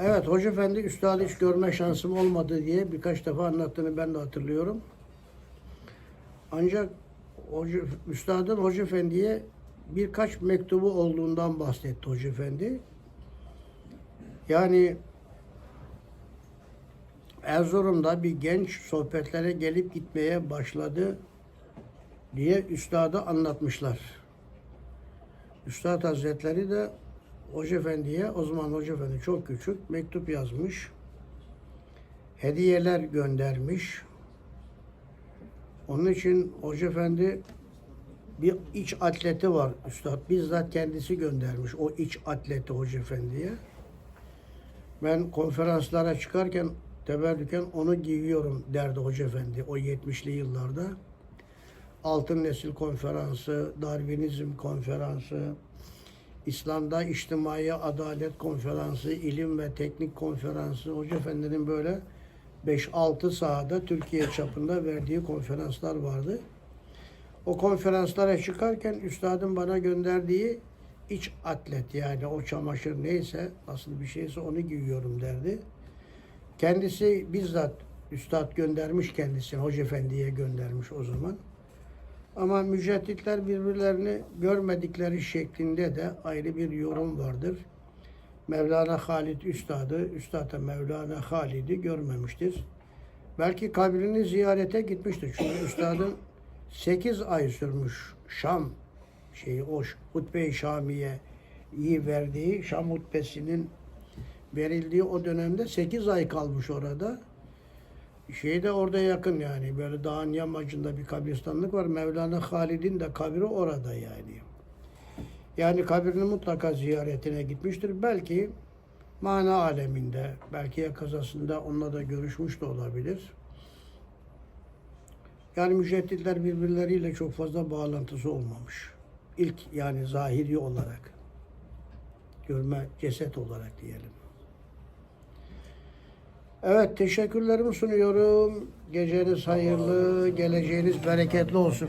Evet Hoca Efendi üstadı hiç görme şansım olmadı diye birkaç defa anlattığını ben de hatırlıyorum. Ancak Hoca, üstadın Hoca Efendi'ye birkaç mektubu olduğundan bahsetti Hoca Efendi. Yani Erzurum'da bir genç sohbetlere gelip gitmeye başladı diye üstadı anlatmışlar. Üstad Hazretleri de Hoca Efendi'ye, o zaman Hoca Efendi çok küçük, mektup yazmış. Hediyeler göndermiş. Onun için Hoca Efendi bir iç atleti var Üstad. Bizzat kendisi göndermiş o iç atleti Hoca Efendi'ye. Ben konferanslara çıkarken teberrüken onu giyiyorum derdi Hoca Efendi o 70'li yıllarda. Altın Nesil Konferansı, Darwinizm Konferansı, İslam'da İçtimai Adalet Konferansı, İlim ve Teknik Konferansı, Hoca Efendi'nin böyle 5-6 sahada Türkiye çapında verdiği konferanslar vardı. O konferanslara çıkarken üstadın bana gönderdiği iç atlet yani o çamaşır neyse nasıl bir şeyse onu giyiyorum derdi. Kendisi bizzat üstad göndermiş kendisini Hoca Efendi'ye göndermiş o zaman. Ama mücedditler birbirlerini görmedikleri şeklinde de ayrı bir yorum vardır. Mevlana Halid Üstad'ı, Üstad da Mevlana Halid'i görmemiştir. Belki kabrini ziyarete gitmiştir. Çünkü Üstad'ın 8 ay sürmüş Şam şeyi o Hutbe-i Şamiye iyi verdiği Şam hutbesinin verildiği o dönemde 8 ay kalmış orada. Şey de orada yakın yani böyle dağın yamacında bir kabristanlık var. Mevlana Halid'in de kabri orada yani. Yani kabrini mutlaka ziyaretine gitmiştir. Belki mana aleminde, belki ya kazasında onunla da görüşmüş de olabilir. Yani mücedditler birbirleriyle çok fazla bağlantısı olmamış. İlk yani zahiri olarak, görme ceset olarak diyelim. Evet, teşekkürlerimi sunuyorum. Geceniz hayırlı, geleceğiniz bereketli olsun.